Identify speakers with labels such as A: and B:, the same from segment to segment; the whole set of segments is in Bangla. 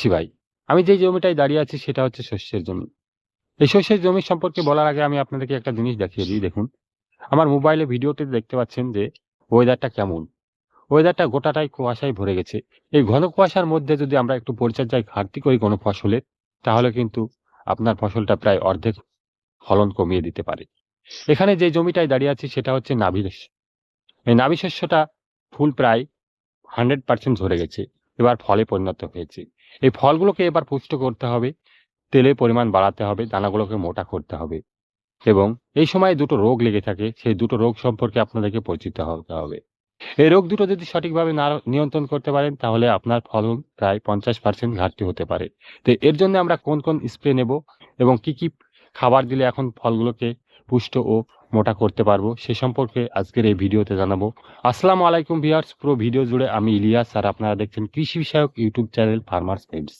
A: চাষি ভাই। আমি যে জমিটায় দাঁড়িয়ে আছি সেটা হচ্ছে শস্যের জমি। এই শস্যের জমি সম্পর্কে বলার আগে আমি আপনাদেরকে একটা জিনিস দেখিয়ে দিই, দেখুন। আমার মোবাইলে ভিডিওতে দেখতে পাচ্ছেন যে ওয়েদারটা কেমন। ওয়েদারটা গোটাটাই কুয়াশায় ভরে গেছে। এই ঘন কুয়াশার মধ্যে যদি আমরা একটু পরিচর্যায় ঘাটতি করি কোনো ফসলের তাহলে কিন্তু আপনার ফসলটা প্রায় অর্ধেক ফলন কমিয়ে দিতে পারে। এখানে যে জমিটায় দাঁড়িয়ে আছি সেটা হচ্ছে নাভি শস্য। এই নাভি শস্যটা ফুল প্রায় হান্ড্রেড পার্সেন্ট ধরে গেছে। এবার ফলে পরিণত হয়েছে। এই ফলগুলোকে এবার পুষ্ট করতে হবে। তেলের পরিমাণ বাড়াতে হবে, দানাগুলোকে মোটা করতে হবে এবং এই সময় দুটো রোগ লেগে থাকে, সেই দুটো রোগ সম্পর্কে আপনাদেরকে পরিচিত হতে হবে। এই রোগ দুটো যদি সঠিকভাবে না নিয়ন্ত্রণ করতে পারেন, তাহলে আপনার ফলন প্রায় পঞ্চাশ পার্সেন্ট ঘাটতি হতে পারে। তো এর জন্য আমরা কোন কোন স্প্রে নেব এবং কি কি খাবার দিলে এখন ফলগুলোকে পুষ্ট ও মোটা করতে পারব। সে সম্পর্কে আজকের এই ভিডিওতে জানাব। আসসালামু আলাইকুম ভিউয়ার্স। পুরো ভিডিও জুড়ে আমি ইলিয়াস আর আপনারা দেখছেন কৃষি বিষয়ক ইউটিউব চ্যানেল ফার্মার্স পেডস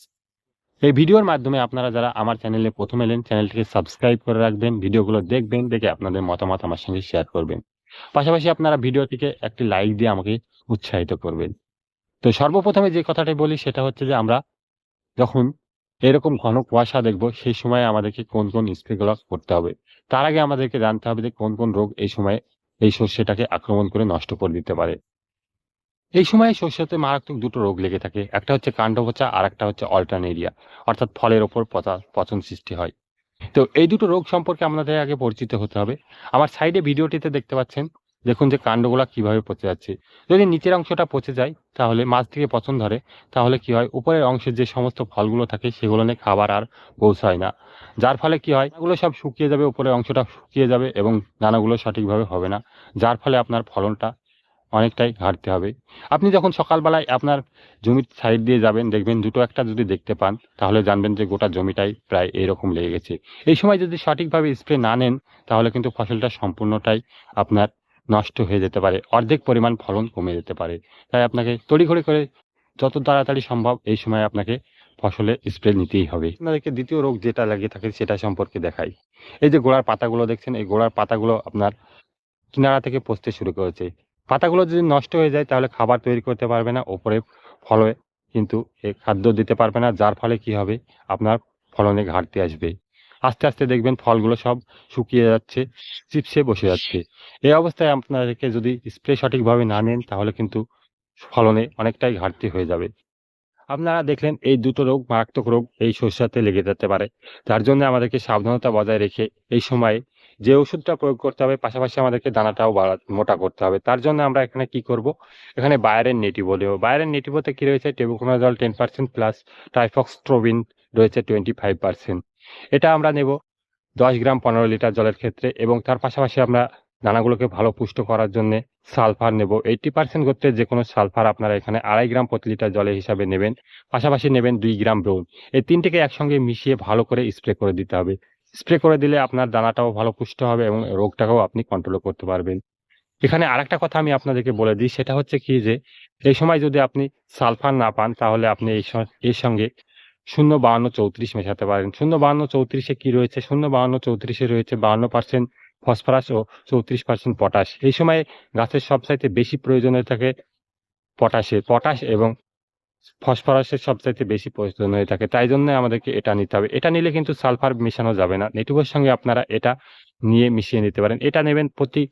A: এই ভিডিওর মাধ্যমে আপনারা যারা আমার চ্যানেলে প্রথম এলেন, চ্যানেলটিকে সাবস্ক্রাইব করে রাখবেন, ভিডিওগুলো দেখবেন, দেখে আপনাদের মতামত আমার সঙ্গে শেয়ার করবেন। পাশাপাশি আপনারা ভিডিওটিকে একটি লাইক দিয়ে আমাকে উৎসাহিত করবেন। তো সর্বপ্রথমে যে কথাটি বলি, সেটা হচ্ছে যে আমরা যখন এরকম ঘন কুয়াশা দেখব, সেই সময় আমাদেরকে কোন কোন স্প্রেগুলো করতে হবে। তার আগে আমাদেরকে জানতে হবে যে কোন কোন রোগ এই সময় এই শস্যটাকে আক্রমণ করে নষ্ট করে দিতে পারে। এই সময় শস্যতে মারাত্মক দুটো রোগ লেগে থাকে, একটা হচ্ছে কাণ্ড পচা আর একটা হচ্ছে অল্টারনেরিয়া অর্থাৎ ফলের ওপর পচা, পচন সৃষ্টি হয়। তো এই দুটো রোগ সম্পর্কে আমাদের আগে পরিচিত হতে হবে। আমার সাইডে ভিডিওটিতে দেখতে পাচ্ছেন দেখুন যে কাণ্ডগুলো কীভাবে পচে যাচ্ছে। যদি নিচের অংশটা পচে যায়, তাহলে মাছ থেকে পচন ধরে, তাহলে কি হয়? উপরের অংশের যে সমস্ত ফলগুলো থাকে, সেগুলো নিয়ে খাবার আর পৌঁছায় না। যার ফলে কি হয়? এগুলো সব শুকিয়ে যাবে, উপরের অংশটা শুকিয়ে যাবে এবং দানাগুলো সঠিকভাবে হবে না। যার ফলে আপনার ফলনটা অনেকটাই ঘাটতে হবে। আপনি যখন সকালবেলায় আপনার জমির সাইড দিয়ে যাবেন, দেখবেন দুটো একটা যদি দেখতে পান, তাহলে জানবেন যে গোটা জমিটাই প্রায় এরকম লেগে গেছে। এই সময় যদি সঠিকভাবে স্প্রে না নেন, তাহলে কিন্তু ফসলটা সম্পূর্ণটাই আপনার নষ্ট হয়ে যেতে পারে, অর্ধেক পরিমাণ ফলন কমে যেতে পারে। তাই আপনাকে তড়িঘড়ি করে যত তাড়াতাড়ি সম্ভব এই সময় আপনাকে ফসলে স্প্রে নিতেই হবে। আপনাদেরকে দ্বিতীয় রোগ যেটা লাগিয়ে থাকে সেটা সম্পর্কে দেখাই। এই যে গোড়ার পাতাগুলো দেখছেন, এই গোড়ার পাতাগুলো আপনার কিনারা থেকে পচতে শুরু করেছে। পাতাগুলো যদি নষ্ট হয়ে যায় তাহলে খাবার তৈরি করতে পারবে না, ওপরে ফলে কিন্তু এ খাদ্য দিতে পারবে না, যার ফলে কি হবে? আপনার ফলনে ঘাটতি আসবে। আস্তে আস্তে দেখবেন ফলগুলো সব শুকিয়ে যাচ্ছে, চিপসে বসে যাচ্ছে। এই অবস্থায় আপনাদেরকে যদি স্প্রে সঠিকভাবে না নেন, তাহলে কিন্তু ফলনে অনেকটাই ঘাটতি হয়ে যাবে। আপনারা দেখলেন এই দুটো রোগ মারাত্মক রোগ এই শস্যতে লেগে যেতে পারে। যার জন্য আমাদেরকে সাবধানতা বজায় রেখে এই সময়ে যে ওষুধটা প্রয়োগ করতে হবে, পাশাপাশি আমাদেরকে দানাটাও বাড়া, মোটা করতে হবে। তার জন্য আমরা এখানে কি করব? এখানে বায়ারের নেটিভো দেবো। বায়ারের নেটিভোতে কি রয়েছে? টেবুকোনাজল টেন পার্সেন্ট প্লাস টাইফক্স টাইফক্সট্রোবিন রয়েছে টোয়েন্টি ফাইভ পার্সেন্ট। এটা আমরা নেব দশ গ্রাম পনেরো লিটার জলের ক্ষেত্রে এবং তার পাশাপাশি আমরা দানাগুলোকে ভালো পুষ্ট করার জন্য সালফার নেব। এইটি পার্সেন্ট করতে যে কোনো সালফার আপনারা এখানে আড়াই গ্রাম প্রতি লিটার জলে হিসাবে নেবেন। পাশাপাশি নেবেন দুই গ্রাম ব্রোন এই তিনটিকে একসঙ্গে মিশিয়ে ভালো করে স্প্রে করে দিতে হবে। স্প্রে করে দিলে আপনার দানাটাও ভালো পুষ্ট হবে এবং রোগটাকেও আপনি কন্ট্রোল করতে পারবেন। এখানে আরেকটা কথা আমি আপনাদেরকে বলে দিই, সেটা হচ্ছে কি যে, এই সময় যদি আপনি সালফার না পান, তাহলে আপনি এই এর সঙ্গে শূন্য বাহান্ন চৌত্রিশ মেশাতে পারেন। শূন্য বাহান্ন চৌত্রিশে কি রয়েছে? শূন্য বাহান্ন চৌত্রিশে রয়েছে বাহান্ন পার্সেন্ট ফসফরাস ও চৌত্রিশ পার্সেন্ট পটাশ। এই সময় গাছের সবচাইতে বেশি প্রয়োজন হয়ে থাকে পটাশের পটাশ এবং ফসফরাসের সবচাইতে বেশি প্রয়োজন হয়ে থাকে। তাই জন্য আমাদেরকে এটা নিতে হবে। এটা নিলে কিন্তু সালফার মেশানো যাবে না। নেটুকের সঙ্গে আপনারা এটা নিয়ে মিশিয়ে নিতে পারেন। এটা নেবেন প্রতি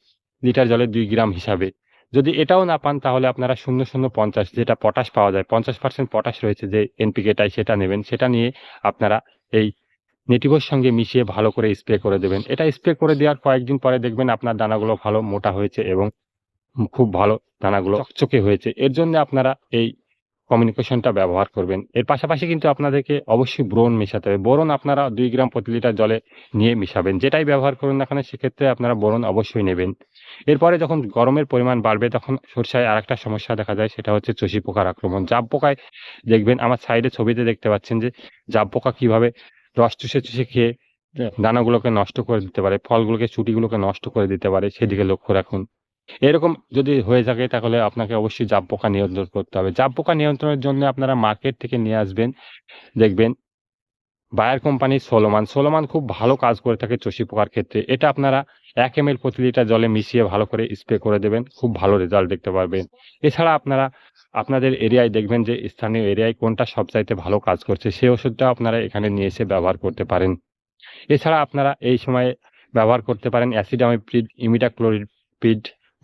A: লিটার জলে দুই গ্রাম হিসাবে। যদি এটাও না পান, তাহলে আপনারা শূন্য শূন্য পঞ্চাশ যেটা পটাশ পাওয়া যায়, পঞ্চাশ পার্সেন্ট পটাশ রয়েছে যে এনপিকেটাই সেটা নেবেন। সেটা নিয়ে আপনারা এই নেটিভোর সঙ্গে মিশিয়ে ভালো করে স্প্রে করে দেবেন। এটা স্প্রে করে দেওয়ার কয়েকদিন পরে দেখবেন আপনার দানাগুলো ভালো মোটা হয়েছে এবং খুব ভালো দানাগুলো চকচকে হয়েছে। এর জন্য আপনারা এই কমিউনিকেশনটা ব্যবহার করবেন। এর পাশাপাশি কিন্তু আপনাদেরকে অবশ্যই ব্রোন মেশাতে হবে। বোরন আপনারা দুই গ্রাম প্রতি লিটার জলে নিয়ে মিশাবেন। যেটাই ব্যবহার করুন না কেন, সেক্ষেত্রে আপনারা বোরন অবশ্যই নেবেন। এরপরে যখন গরমের পরিমাণ বাড়বে, তখন সরষায় আর একটা সমস্যা দেখা যায় সেটা হচ্ছে চষি পোকার আক্রমণ। জাব পোকায় দেখবেন, আমার সাইডে ছবিতে দেখতে পাচ্ছেন যে, জাব পোকা কীভাবে রস চুষে চুষে খেয়ে দানাগুলোকে নষ্ট করে দিতে পারে, ফলগুলোকে, চুটিগুলোকে নষ্ট করে দিতে পারে, সেদিকে লক্ষ্য রাখুন। এরকম যদি হয়ে থাকে তাহলে আপনাকে অবশ্যই জাব পোকা নিয়ন্ত্রণ করতে হবে। জাব পোকা নিয়ন্ত্রণের জন্য আপনারা মার্কেট থেকে নিয়ে আসবেন। দেখবেন বায়ার কোম্পানির সোলোমান সোলোমান খুব ভালো কাজ করে থাকে চষি পোকার ক্ষেত্রে। এটা আপনারা এক এম প্রতি লিটার জলে মিশিয়ে ভালো করে স্প্রে করে দেবেন। খুব ভালো রেজাল্ট দেখতে পারবেন। এছাড়া আপনারা আপনাদের এরিয়ায় দেখবেন যে স্থানীয় এরিয়ায় কোনটা সবচাইতে ভালো কাজ করছে সেই ওষুধটা আপনারা এখানে নিয়ে এসে ব্যবহার করতে পারেন। এছাড়া আপনারা এই সময়ে ব্যবহার করতে পারেন অ্যাসিডামিপ্রিড ইমিডাক্লোরিড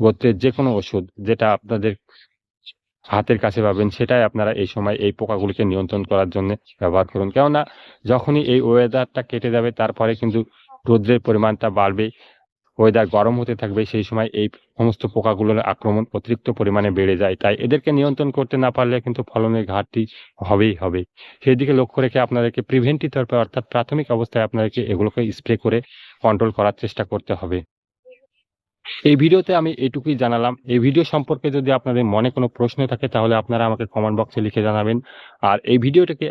A: গোত্রের যে কোনো ওষুধ যেটা আপনাদের হাতের কাছে পাবেন, সেটাই আপনারা এই সময় এই পোকাগুলিকে নিয়ন্ত্রণ করার জন্য ব্যবহার করুন। কেননা যখনই এই ওয়েদারটা কেটে যাবে, তারপরে কিন্তু রোদ্রের পরিমাণটা বাড়বে ওয়েদার গরম হতে থাকবে, সেই সময় এই সমস্ত পোকাগুলোর আক্রমণ অতিরিক্ত পরিমাণে বেড়ে যায়। তাই এদেরকে নিয়ন্ত্রণ করতে না পারলে কিন্তু ফলনের ঘাটতি হবেই হবে। সেই দিকে লক্ষ্য রেখে আপনাদেরকে প্রিভেন্টিভ তরফে অর্থাৎ প্রাথমিক অবস্থায় আপনাদেরকে এগুলোকে স্প্রে করে কন্ট্রোল করার চেষ্টা করতে হবে। এই ভিডিওতে আমি এটুকুই জানালাম। এই ভিডিও সম্পর্কে যদি আপনাদের মনে কোনো প্রশ্ন থাকে, তাহলে আপনারা আমাকে কমেন্ট বক্সে লিখে জানাবেন। আর এই ভিডিওটাকে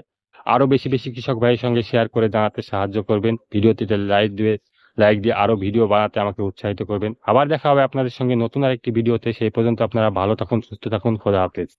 A: আরও বেশি বেশি কৃষক ভাইয়ের সঙ্গে শেয়ার করে জানাতে সাহায্য করবেন। ভিডিওটিতে লাইক দিয়ে লাইক দিয়ে আরও ভিডিও বানাতে আমাকে উৎসাহিত করবেন। আবার দেখা হবে আপনাদের সঙ্গে নতুন আরেকটি ভিডিওতে। সেই পর্যন্ত আপনারা ভালো থাকুন, সুস্থ থাকুন। খোদা হাফেজ।